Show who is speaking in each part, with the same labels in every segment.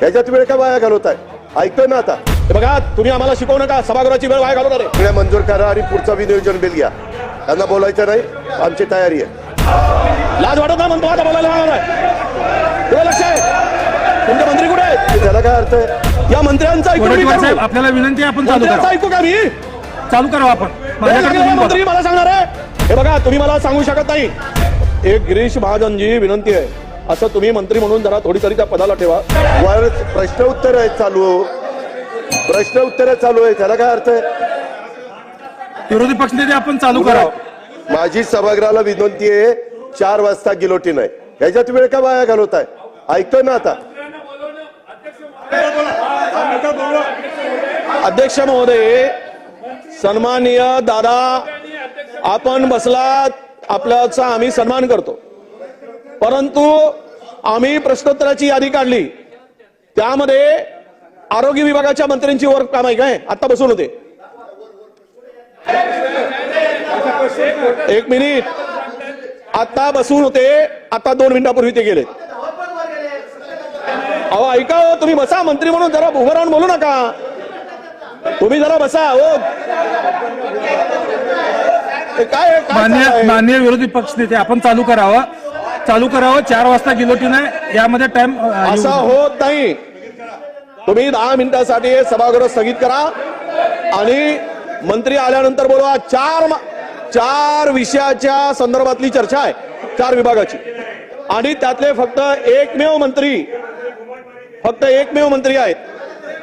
Speaker 1: ह्याच्यात वेळ का वाया घालवताय? ऐकतोय ना आता?
Speaker 2: हे बघा तुम्ही आम्हाला शिकवू नका. सभागृहाची वेळ वाया घालवणार आहे.
Speaker 1: सगळ्या मंजूर करा आणि पुढचा विनियोजन बिल घ्या. त्यांना बोलायचं नाही आमची तयारी आहे.
Speaker 2: लाज वाटत नाही म्हणतो आता बोलायला लागणार आहे. लक्ष आहे. तुमचे मंत्री कुठे आहेत?
Speaker 1: त्याला काय अर्थ आहे?
Speaker 2: या मंत्र्यांचा
Speaker 3: आपल्याला विनंती आपण चालू
Speaker 2: मंत्र्यांचा
Speaker 3: करा
Speaker 2: ऐकू का मी
Speaker 3: चालू करा आपण.
Speaker 2: मंत्री. मला सांगणार आहे. हे बघा तुम्ही मला सांगू शकत नाही. एक गिरीश महाजनजी विनंती आहे. असं तुम्ही मंत्री म्हणून जरा थोडी तरी त्या पदाला ठेवा.
Speaker 1: वर प्रश्न उत्तर आहेत चालू. प्रश्न उत्तर चालू आहे त्याला काय अर्थ आहे?
Speaker 3: विरोधी पक्षनेते आपण चालू करा.
Speaker 1: माझी सभागृहाला विनंती आहे चार वाजता गिलोटीन आहे. ह्याच्यात वेळ का वाया घालवताय ऐकतोय ना आता.
Speaker 2: अध्यक्ष महोदय सन्माननीय दादा आपण बसलात आपल्याचा आम्ही सन्मान करतो. परंतु आम्ही प्रश्नोत्तराची यादी काढली. त्यामध्ये आरोग्य विभागाच्या मंत्र्यांची वर काम आहे काय? आता बसून होते. एक मिनिट. आता बसून होते. आता दोन मिनिटापूर्वी ते गेले. अहो ऐका हो तुम्ही बसा मंत्री म्हणून जरा उभं राहून बोलू नका. तुम्ही जरा बसा हो. काय
Speaker 3: मान्य? मान्य विरोधी पक्षनेते आपण चालू करावं. चालू करावं. चार वाजता गिलोटीन आहे. यामध्ये टाइम
Speaker 2: असं होत नाही. तुम्ही दहा मिनिटासाठी हे सभागृह स्थगित करा. आणि मंत्री आल्यानंतर बोलवा. चार चार विषयाच्या संदर्भातली चर्चा आहे. चार विभागाची. आणि त्यातले फक्त एकमेव मंत्री फक्त एकमेव मंत्री आहेत.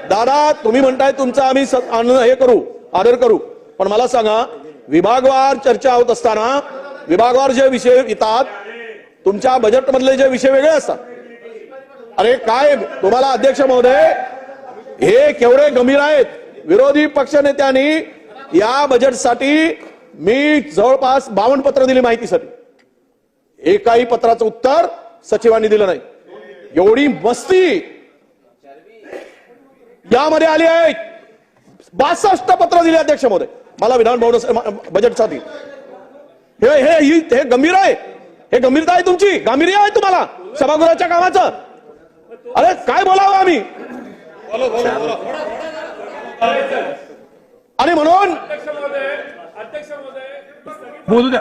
Speaker 2: दादा तुम्ही म्हणताय तुमचा आम्ही स- हे करू आदर करू. पण मला सांगा विभागवार चर्चा होत असताना विभागवार जे विषय येतात तुमच्या बजेट मधले जे विषय वेगळे असतात. अरे काय तुम्हाला अध्यक्ष महोदय हे केवढे गंभीर आहेत. विरोधी पक्षनेत्यांनी या बजेटसाठी मी जवळपास बावन्न पत्र दिली माहितीसाठी एकाही पत्राचं उत्तर सचिवांनी दिलं नाही. एवढी मस्ती यामध्ये आली आहे. बासष्ट पत्र दिले अध्यक्ष महोदय. मला विधान भवन बजेटसाठी हे हे ही- हे गंभीर आहे. हे गंभीरता आहे तुमची गांभीर्य आहे तुम्हाला सभागृहाच्या कामाचं. अरे काय बोलावं आम्ही? आणि म्हणून
Speaker 3: बोलू द्या.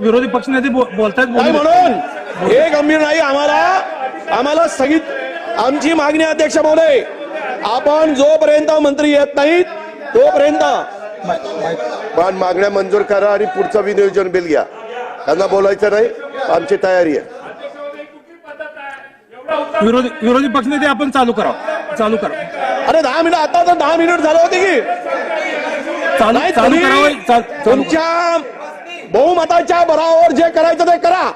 Speaker 3: विरोधी पक्षनेते बो- बोलतायत
Speaker 2: काय
Speaker 3: बोलू द्या.
Speaker 2: म्हणून हे गंभीर नाही आम्हाला आम्हाला स्थगित आमची मागणी अध्यक्ष महोदय आपण जोपर्यंत मंत्री येत नाहीत तोपर्यंत
Speaker 1: पण मागण्या मंजूर करा आणि पुढचा विनियोजन बिल घ्या. त्यांना बोलायचं नाही. आमची तयारी आहे.
Speaker 3: विरोधी विरोधी पक्षनेते आपण चालू करा चालू करा.
Speaker 2: अरे दहा मिनिट आता तर दहा मिनिट झाले होते की.
Speaker 3: चालू
Speaker 2: नाही
Speaker 3: चालू
Speaker 2: तुम्ही
Speaker 3: करावं चा- चालू करा.
Speaker 2: तुमच्या बहुमताच्या बरावर जे करायचं ते करा.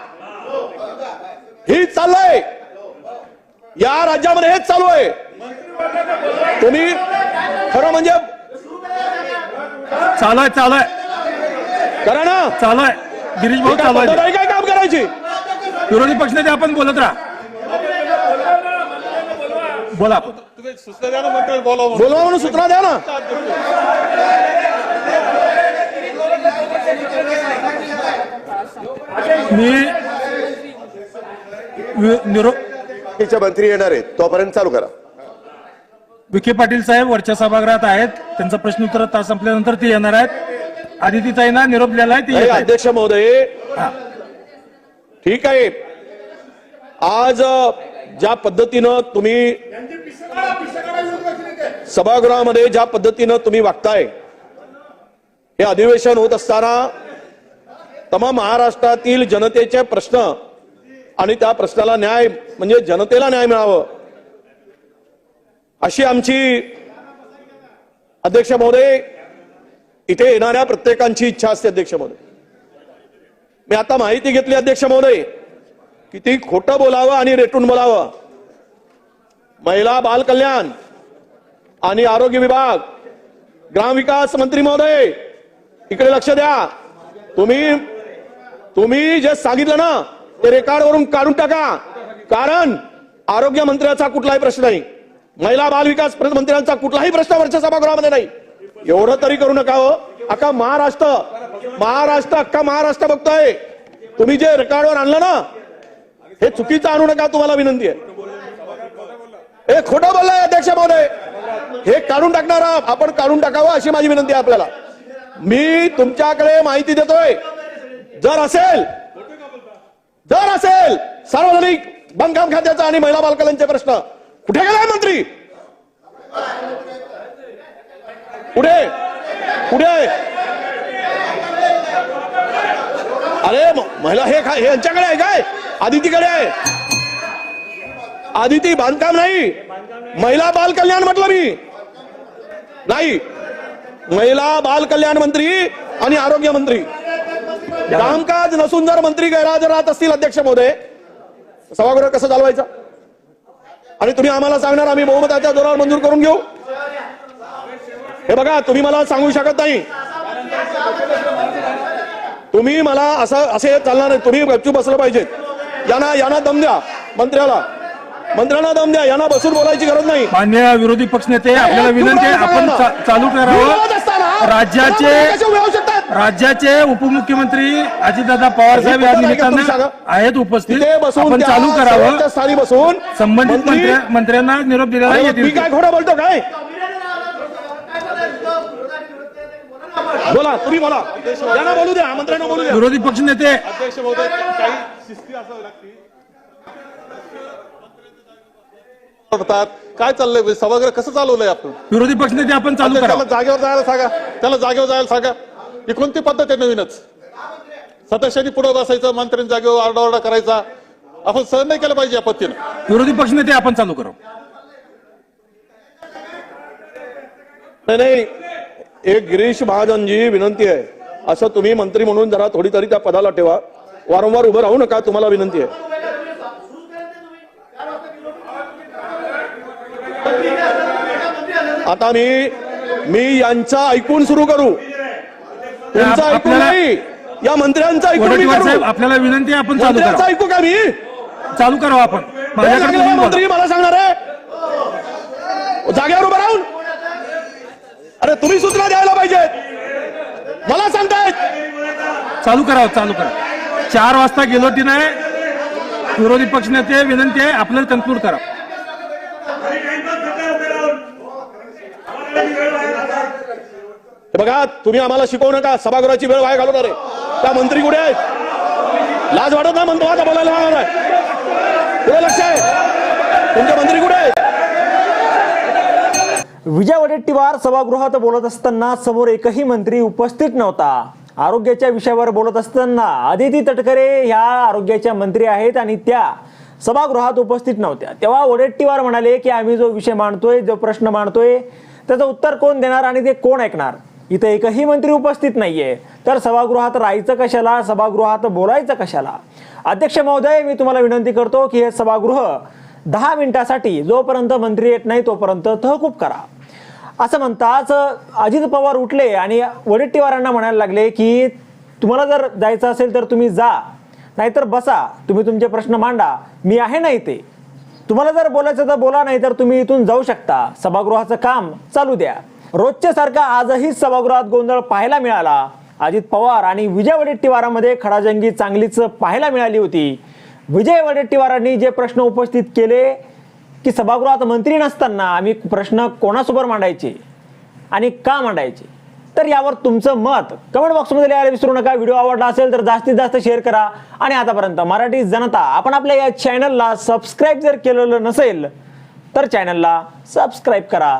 Speaker 2: ही चाललंय. या राज्यामध्ये हेच चालू आहे. तुम्ही खरं म्हणजे
Speaker 3: चालू आहे चालू आहे.
Speaker 2: करा ना.
Speaker 3: चालू आहे. गिरीश भाऊ
Speaker 2: हे काय
Speaker 3: चालू आहे
Speaker 2: काय काम करायची?
Speaker 3: विरोधी पक्षनेते आपण बोलत राहा. बोला.
Speaker 2: बोलवा म्हणून सूचना द्या ना.
Speaker 3: मी वि- निरो
Speaker 1: बाकीचे मंत्री येणार आहेत. तोपर्यंत चालू करा.
Speaker 3: विखे पाटील साहेब वरच्या सभागृहात आहेत. त्यांचा प्रश्नोत्तर तास संपल्यानंतर ते येणार आहेत. आदितीताईंना निरोप दिलेला आहे.
Speaker 2: अध्यक्ष महोदय. ठीक आहे आज ज्या पद्धतीनं तुम्ही सभागृहामध्ये ज्या पद्धतीनं तुम्ही वागताय हे अधिवेशन होत असताना तमाम महाराष्ट्रातील जनतेचे प्रश्न आणि त्या प्रश्नाला न्याय म्हणजे जनतेला न्याय मिळावं अशी आमची अध्यक्ष महोदय इथे येणाऱ्या प्रत्येकांची इच्छा असते अध्यक्ष महोदय. मी आता माहिती घेतली अध्यक्ष महोदय किती खोटं बोलावं आणि रेटून बोलावं. महिला बाल कल्याण आणि आरोग्य विभाग ग्रामविकास मंत्री महोदय इकडे लक्ष द्या. तुम्ही तुम्ही जे सांगितलं ना ते रेकॉर्डवरून काढून टाका. कारण आरोग्य मंत्र्याचा कुठलाही प्रश्न नाही. महिला बाल विकास मंत्र्यांचा कुठलाही प्रश्न वरच्या सभागृहामध्ये नाही. एवढं तरी करू नका हो. अख्खा महाराष्ट्र. महाराष्ट्र अख्खा महाराष्ट्र बघतोय. तुम्ही जे रेकॉर्डवर आणलं ना हे चुकीचं आणू नका तुम्हाला विनंती आहे. हे खोटं बोललाय अध्यक्ष महोदय. हे काढून टाकणार आपण काढून टाकावं अशी माझी विनंती आहे आपल्याला. मी तुमच्याकडे माहिती देतोय. जर असेल जर असेल सार्वजनिक बांधकाम खात्याचा आणि महिला बालकल्यांचे प्रश्न. कुठे गेलाय मंत्री? पुढे पुढे अरे महिला हे काय हे यांच्याकडे आहे काय? आदितीकडे आहे. आदिती बांधकाम नाही. महिला बाल कल्याण म्हटलं मी. नाही. महिला बाल कल्याण मंत्री आणि आरोग्य मंत्री. कामकाज नसून जर मंत्री गैरहजर राहत असतील अध्यक्ष महोदय सभागृह कसं चालवायचं? आणि तुम्ही आम्हाला सांगणार आम्ही बहुमताच्या जोरावर मंजूर करून घेऊ. हे बघा तुम्ही मला सांगू शकत नाही. तुम्ही मला असं असे चालणार नाही. तुम्ही गपचूप बसलं पाहिजे. यांना यांना दम द्या मंत्र्याला. मंत्र्यांना दम द्या यांना बसून बोलायची गरज नाही.
Speaker 3: मान्य विरोधी पक्षनेते आपल्याला विनंती आहे आपण चा- चालू करावं राज्याचे राज्याचे उपमुख्यमंत्री अजितदादा पवार साहेब या निमित्तानं आहेत उपस्थित.
Speaker 1: तिथे बसून
Speaker 3: आपण
Speaker 1: त्या
Speaker 3: चालू करावं.
Speaker 1: स्थानी बसून
Speaker 3: संबंधित
Speaker 1: मंत्री-
Speaker 3: मंत्र्या- मंत्र्यांना निरोप दिलेला
Speaker 1: अरे,
Speaker 3: येतील.
Speaker 1: मी काय खोटं बोलतो काय? बोला तुम्ही बोला. यांना बोलू द्या मंत्र्यांना बोलू द्या.
Speaker 3: विरोधी पक्षनेते
Speaker 4: अध्यक्ष महोदय काही शिस्ती असावी लागते. काय चाललंय? सभागृह कसं चालवलंय आपण?
Speaker 3: विरोधी पक्षनेते आपण चालू
Speaker 4: त्याला जागेवर जायला सांगा. त्याला जागेवर जायला सांगा. ही कोणती पद्धत आहे नवीनच? सदस्यांनी पुढे बसायचं मंत्र्यांनी जागेवर आरडाओरडा करायचा. आपण सहन नाही केलं पाहिजे या पद्धतीनं.
Speaker 3: विरोधी पक्षनेते आपण चालू
Speaker 2: नाही नाही. एक गिरीश महाजनजी विनंती आहे. असं तुम्ही मंत्री म्हणून जरा थोडी तरी त्या पदाला ठेवा. वारंवार उभं राहू नका तुम्हाला विनंती आहे. आता मी मी यांचा ऐकून सुरू करू. तुमचं ऐकून नाही. या मंत्र्यांचं ऐकून करू.
Speaker 3: आपल्याला विनंती आपण
Speaker 2: ऐकू का मी?
Speaker 3: चालू करावं आपण.
Speaker 2: मंत्री मला सांगणार आहे. जागेवर उभं राहून. अरे तुम्ही सूचना द्यायला पाहिजे मला सांगतायत.
Speaker 3: चालू करावं चालू करा. चार वाजता गेलो ती नाही विरोधी पक्षनेते विनंती आहे आपल्याला कन्क्लूड करा.
Speaker 2: बघा तुम्ही आम्हाला शिकवू नका सभागृहाची वेळ वाया घालवणार आहे. त्या मंत्री कुठे आहेत? लाज वाटत नाही म्हणतो आता बोलायला लक्ष आहे. तुमचे मंत्री कुठे आहेत?
Speaker 5: विजय वडेट्टीवार सभागृहात बोलत असताना समोर एकही मंत्री उपस्थित नव्हता. आरोग्याच्या विषयावर बोलत असताना आदिती तटकरे ह्या आरोग्याच्या मंत्री आहेत आणि त्या सभागृहात उपस्थित नव्हत्या. तेव्हा वडेट्टीवार म्हणाले की आम्ही जो विषय मांडतोय जो प्रश्न मांडतोय त्याचं उत्तर कोण देणार आणि ते कोण ऐकणार? इथं एकही मंत्री उपस्थित नाहीये. तर सभागृहात राहायचं कशाला? सभागृहात बोलायचं कशाला? अध्यक्ष महोदय मी तुम्हाला विनंती करतो की हे सभागृह दहा मिनिटासाठी जोपर्यंत मंत्री येत नाही तोपर्यंत तहकूब करा. असं म्हणताच अजित पवार उठले आणि वडेट्टीवारांना म्हणायला लागले की तुम्हाला जर जायचं असेल तर तुम्ही जा नाहीतर बसा तुम्ही तुमचे प्रश्न मांडा मी आहे ना इथे. तुम्हाला जर बोलायचं तर बोला नाही तर तुम्ही इथून जाऊ शकता. सभागृहाचं काम चालू द्या. रोजच्या सारखा आजही सभागृहात गोंधळ पाहायला मिळाला. अजित पवार आणि विजय वडेट्टीवारामध्ये खडाजंगी चांगलीच पाहायला मिळाली होती. विजय वडेट्टीवारांनी जे प्रश्न उपस्थित केले की सभागृहात मंत्री नसताना आम्ही प्रश्न कोणासोबत मांडायचे आणि का मांडायचे? तर यावर तुमचं मत कमेंट बॉक्समध्ये लिहायला विसरू नका. व्हिडिओ आवडला असेल तर जास्तीत जास्त शेअर करा आणि आतापर्यंत मराठी जनता आपण आपल्या या चॅनलला सबस्क्राईब जर केलेलं नसेल तर चॅनलला सबस्क्राईब करा.